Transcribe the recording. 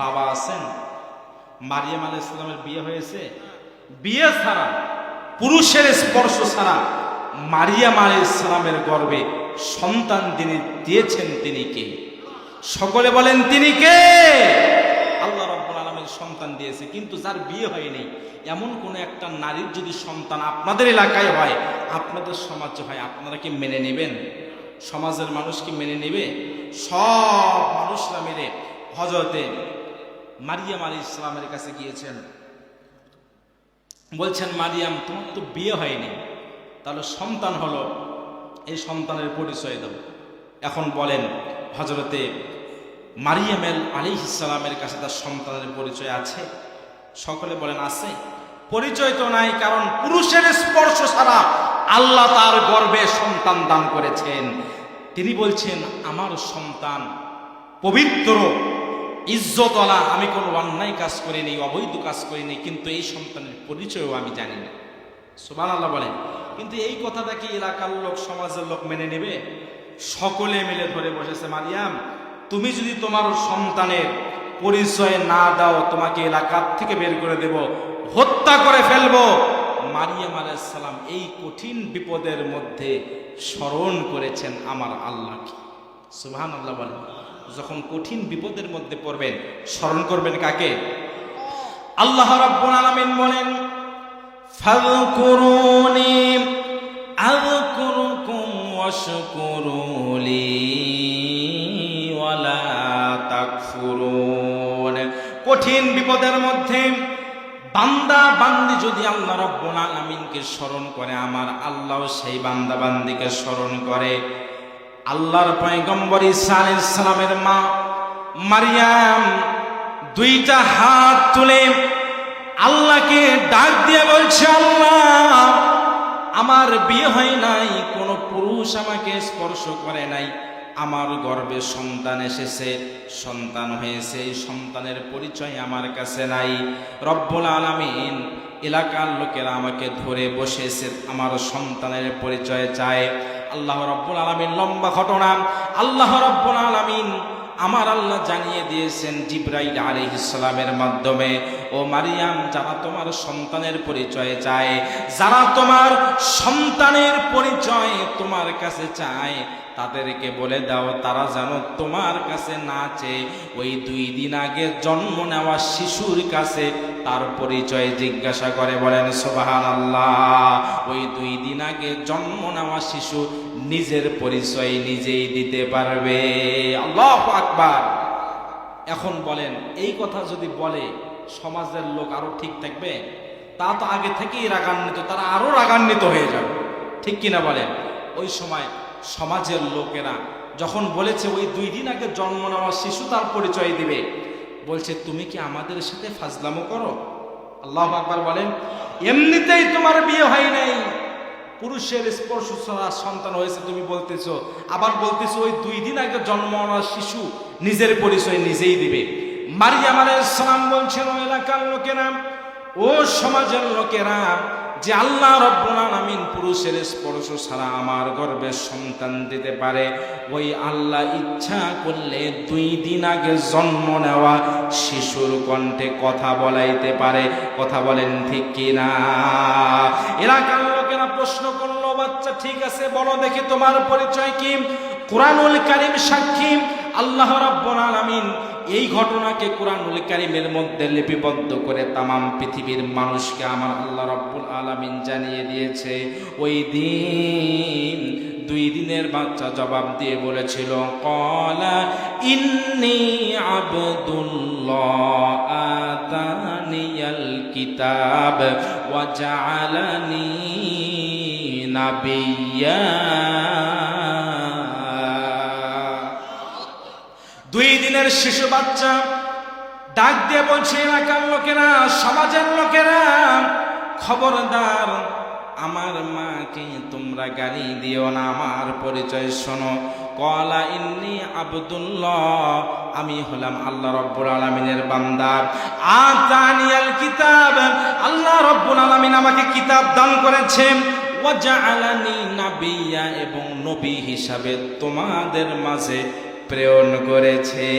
বাবা আছেন। মারিয়াম আলাহ ইসলামের বিয়ে হয়েছে। বিয়ে ছাড়া, পুরুষের স্পর্শ ছাড়া মারিয়াম আলাহ ইসলামের গর্বে সন্তান তিনি দিয়েছেন তিনি কে? সকলে বলেন তিনি কে? আল্লাহ রব্বুল আলমের সন্তান দিয়েছে, কিন্তু যার বিয়ে হয়নি, এমন কোন একটা নারীর যদি সন্তান আপনাদের এলাকায় হয়, আপনাদের সমাজে হয়, আপনারা কি মেনে নেবেন? সমাজের মানুষ কি মেনে নেবে? সব মানুষরা মিলে হজরতে মারিয়াম আলী ইসলামের কাছে গিয়েছেন। বলছেন, মারিয়াম, তোমার তো বিয়ে হয়নি। তাহলে সন্তান হলো, এই সন্তানের পরিচয় দাও। এখন বলেন হজরতে মারিয়ামেল আলী ইসলামের কাছে তার সন্তানের পরিচয় আছে? সকলে বলেন, আছে। পরিচয় তো নাই, কারণ পুরুষের স্পর্শ ছাড়া আল্লাহ তার গর্বে সন্তান দান করেছেন। তিনি বলছেন, আমার সন্তান পবিত্র ইজ্জতলা আমি কোনো অন্যায় কাজ করিনি, অবৈধ কাজ করিনি, কিন্তু এই সন্তানের পরিচয়ও আমি জানি না। সুবান আল্লাহ বলেন। কিন্তু এই কথাটা কি এলাকার লোক, সমাজের লোক মেনে নেবে? সকলে মিলে ধরে বসেছে, মারিয়াম, তুমি যদি তোমার সন্তানের পরিচয় না দাও, তোমাকে এলাকার থেকে বের করে দেব, হত্যা করে ফেলব। মারিয়াম আলাইসালাম এই কঠিন বিপদের মধ্যে স্মরণ করেছেন আমার আল্লাহকে। সুবহান আল্লাহ বলেন। যখন কঠিন বিপদের মধ্যে পড়বেন, স্মরণ করবেন কাকে? আল্লাহ রাব্বুল আলামিন বলেন, ফাযকুরুনি আযকুরুকুম ওয়াশকুরুলি ওয়ালা তাকফুরুন। কঠিন বিপদের মধ্যে বান্দা বান্দি যদি আল্লাহ রব্বুল আলামিনকে স্মরণ করে, আমার আল্লাহ সেই বান্দা বান্দিকে স্মরণ করে। আল্লাহর পয়গম্বর গম্বরী আলাইহিস সালামের মা মারিয়াম দুইটা হাত তুলে আল্লাহকে ডাক দিয়ে বলছে, আল্লাহ, আমার বিয়ে হয় নাই, কোনো পুরুষ আমাকে স্পর্শ করে নাই। আমার গর্বে সন্তান এসেছে, সন্তান হয়েছে, এই সন্তানের পরিচয় আমার কাছে নাই। রব্বুল আলমিন এলাকার লোকেরা আমাকে ধরে বসেছে, আমার সন্তানের পরিচয় চায়। আল্লাহ রব্বুল আলমিন লম্বা ঘটনা, আল্লাহ রব্বুল আলামিন আমার আল্লাহ জানিয়ে দিয়েছেন জিব্রাইল ইসলামের মাধ্যমে, ও মারিয়াম, যারা তোমার সন্তানের পরিচয় চায়, যারা তোমার সন্তানের পরিচয় তোমার কাছে চায়, তাদেরকে বলে দাও, তারা যেন তোমার কাছে না চেয়ে, ওই দুই দিন আগে জন্ম নেওয়া শিশুর কাছে তার পরিচয় জিজ্ঞাসা করে বলেন সোবাহান আল্লাহ ওই দুই দিন আগে জন্ম নেওয়া শিশু নিজের পরিচয় নিজেই দিতে পারবে। আল্লাহ আকবার। এখন বলেন, এই কথা যদি বলে, সমাজের লোক আরও ঠিক থাকবে? তা তো আগে থেকেই রাগান্বিত, তারা আরও রাগান্বিত হয়ে যাবে। ঠিক কিনা বলেন? ওই সময় সমাজের লোকেরা যখন বলেছে, ওই দুই দিন আগে জন্ম নেওয়া শিশু তার পরিচয় দিবে। বলছে, তুমি কি আমাদের সাথে ফাজলামো করো? আল্লাহ আকবার বলেন, এমনিতেই তোমার বিয়ে হয় নাই। পুরুষের স্পর্শ ছাড়া সন্তান হয়েছে তুমি বলতেছো। আবার বলতেছো, ওই দুই দিন আগে জন্ম শিশু নিজের পরিচয় নিজেই দিবে। মারিয়াম আলাইহিস সালাম বলছেন এলাকার লোকেরা, ও সমাজের লোকেরা, যে আল্লাহ রব্বুল পুরুষের স্পর্শ ছাড়া আমার গর্ভে সন্তান দিতে পারে। ওই আল্লাহ ইচ্ছা করলে দুই দিন আগে জন্ম নেওয়া শিশুর কণ্ঠে কথা বলাইতে পারে। কথা বলেন ঠিক কিনা? এলাকার লোকেরা প্রশ্ন করল, বাচ্চা, ঠিক আছে, বলো দেখি তোমার পরিচয় কি? কোরআনুল কারিম সাক্ষী, আল্লাহ রাব্বুল আলামিন এই ঘটনাকে কোরআনুল কারিমের মধ্যে লিপিবদ্ধ করে তামাম পৃথিবীর মানুষকে আমার আল্লাহ রব্বুল আলামিন জানিয়ে দিয়েছে। ওই দিন দুই দিনের বাচ্চা জবাব দিয়ে বলেছিল, কলা ইন্নি আবদুল্লাহ আতানিয়াল কিতাব ওয়া জাআলানি নাবিয়্যা দিনের শিশু বাচ্চা, ডাক দিয়ে বলছে, এলাকার লোকেরা, সমাজের লোকেরা, খবরদার, আমার মাকে তোমরা গালি দিও না, আমার পরিচয় শোনো। কলা ইন্নি আবদুল্লাহ, আমি হলাম আল্লাহ রব্বুল আলমিনের বান্দা। আতানিয়াল কিতাব, আল্লাহ রব্বুল আলমিন আমাকে কিতাব দান করেছেন। ওয়াজআলানি নাবিয়্যা এবং নবী হিসাবে তোমাদের মাঝে প্রেরণ করেছে।